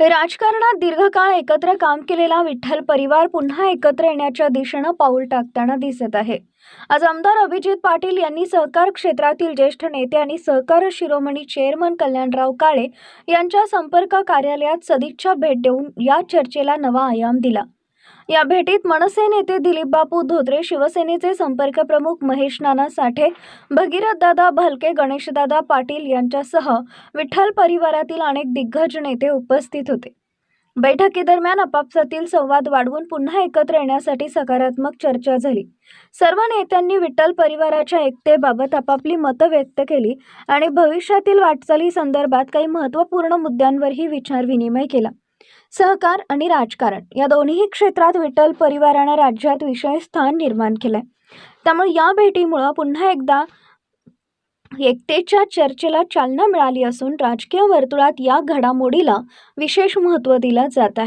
राजकारणात दीर्घकाळ एकत्र काम केलेला विठ्ठल परिवार पुन्हा एकत्र येण्याच्या दिशेनं पाऊल टाकताना दिसत आहे. आज आमदार अभिजित पाटील यांनी सहकार क्षेत्रातील ज्येष्ठ नेते आणि सहकार शिरोमणी चेअरमन कल्याणराव काळे यांच्या संपर्क कार्यालयात सदिच्छा भेट देऊन या चर्चेला नवा आयाम दिला. या भेटीत मनसे नेते दिलीप बापू धोत्रे शिवसेनेचे संपर्क प्रमुख महेश नाना साठे भगीरथदादा भलके गणेशदादा पाटील यांच्यासह विठ्ठल परिवारातील अनेक दिग्गज नेते उपस्थित होते. बैठकीदरम्यान आपापसातील संवाद वाढवून पुन्हा एकत्र येण्यासाठी सकारात्मक चर्चा झाली. सर्व नेत्यांनी विठ्ठल परिवाराच्या एकतेबाबत आपापली मतं व्यक्त केली आणि भविष्यातील वाटचाली संदर्भात काही महत्त्वपूर्ण मुद्द्यांवरही विचारविनिमय केला. सहकार आणि राजकारण या दोन्ही क्षेत्रात विठ्ठल परिवारानं राज्यात विशेष स्थान निर्माण केलंय. त्यामुळे या भेटीमुळं पुन्हा एकदा एकतेच्या चर्चेला चालना मिळाली असून राजकीय वर्तुळात या घडामोडीला विशेष महत्त्व दिलं जात आहे.